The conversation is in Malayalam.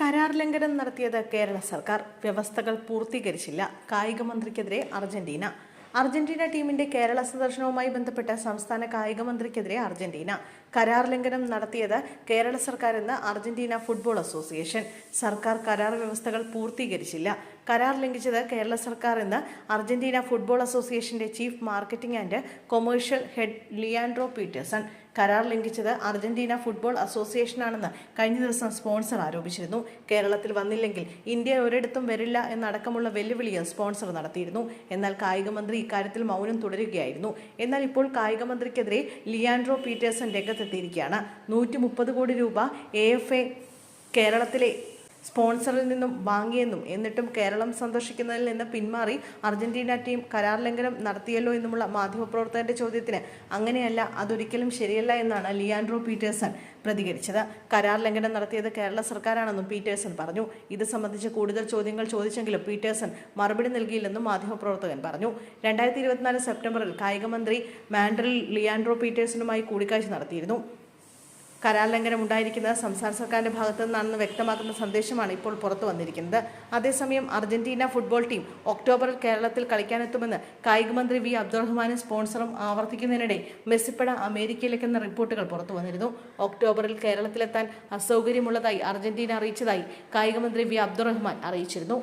കരാർ ലംഘനം നടത്തിയത് കേരള സർക്കാർ. വ്യവസ്ഥകൾ പൂർത്തീകരിച്ചില്ല. കായിക മന്ത്രിക്കെതിരെ അർജന്റീന. അർജന്റീന ടീമിന്റെ കേരള സന്ദർശനവുമായി ബന്ധപ്പെട്ട സംസ്ഥാന കായിക മന്ത്രിക്കെതിരെ അർജന്റീന. കരാർ ലംഘനം നടത്തിയത് കേരള സർക്കാർ എന്ന് അർജന്റീന ഫുട്ബോൾ അസോസിയേഷൻ. സർക്കാർ കരാർ വ്യവസ്ഥകൾ പൂർത്തീകരിച്ചില്ല. കരാർ ലംഘിച്ചത് കേരള സർക്കാർ എന്ന് അർജന്റീന ഫുട്ബോൾ അസോസിയേഷന്റെ chief marketing and commercial head Leandro Peterson. കരാർ ലംഘിച്ചത് അർജന്റീന ഫുട്ബോൾ അസോസിയേഷനാണെന്ന് കഴിഞ്ഞ ദിവസം സ്പോൺസർ ആരോപിച്ചിരുന്നു. കേരളത്തിൽ വന്നില്ലെങ്കിൽ ഇന്ത്യ ഒരിടത്തും വരില്ല എന്നടക്കമുള്ള വെല്ലുവിളിയും സ്പോൺസർ നടത്തിയിരുന്നു. എന്നാൽ കായികമന്ത്രി ഇക്കാര്യത്തിൽ മൗനം തുടരുകയായിരുന്നു. എന്നാൽ ഇപ്പോൾ കായികമന്ത്രിക്കെതിരെ ലിയാൻഡ്രോ പീറ്റേഴ്സൺ രംഗത്തെത്തിയിരിക്കുകയാണ്. നൂറ്റി കോടി രൂപ എ കേരളത്തിലെ സ്പോൺസറിൽ നിന്നും വാങ്ങിയെന്നും എന്നിട്ടും കേരളം സന്ദർശിക്കുന്നതിൽ നിന്ന് പിന്മാറി അർജന്റീന ടീം കരാർ ലംഘനം നടത്തിയല്ലോ എന്നുമുള്ള മാധ്യമപ്രവർത്തകന്റെ ചോദ്യത്തിന് അങ്ങനെയല്ല അതൊരിക്കലും ശരിയല്ല എന്നാണ് ലിയാൻഡ്രോ പീറ്റേഴ്സൺ പ്രതികരിച്ചത്. കരാർ ലംഘനം നടത്തിയത് കേരള സർക്കാരാണെന്നും പീറ്റേഴ്സൺ പറഞ്ഞു. ഇത് സംബന്ധിച്ച് കൂടുതൽ ചോദ്യങ്ങൾ ചോദിച്ചെങ്കിലും പീറ്റേഴ്സൺ മറുപടി നൽകിയില്ലെന്നും മാധ്യമപ്രവർത്തകൻ പറഞ്ഞു. രണ്ടായിരത്തി ഇരുപത്തിനാല് സെപ്റ്റംബറിൽ കായികമന്ത്രി മാൻഡറിൽ ലിയാൻഡ്രോ പീറ്റേഴ്സണുമായി കൂടിക്കാഴ്ച നടത്തിയിരുന്നു. കരാർ ലംഘനം ഉണ്ടായിരിക്കുന്നത് സംസ്ഥാന സർക്കാരിന്റെ ഭാഗത്തു നിന്നാണെന്ന് വ്യക്തമാക്കുന്ന സന്ദേശമാണ് ഇപ്പോൾ പുറത്തു വന്നിരിക്കുന്നത്. അതേസമയം അർജന്റീന ഫുട്ബോൾ ടീം ഒക്ടോബറിൽ കേരളത്തിൽ കളിക്കാനെത്തുമെന്ന് കായിക മന്ത്രി വി അബ്ദുറഹ്മാനും സ്പോൺസറും ആവർത്തിക്കുന്നതിനിടെ മെസ്സിപ്പട അമേരിക്കയിലേക്കെന്ന റിപ്പോർട്ടുകൾ പുറത്തു വന്നിരുന്നു. ഒക്ടോബറിൽ കേരളത്തിലെത്താൻ അസൗകര്യമുള്ളതായി അർജന്റീന അറിയിച്ചതായി കായിക മന്ത്രി വി അബ്ദുറഹ്മാൻ അറിയിച്ചിരുന്നു.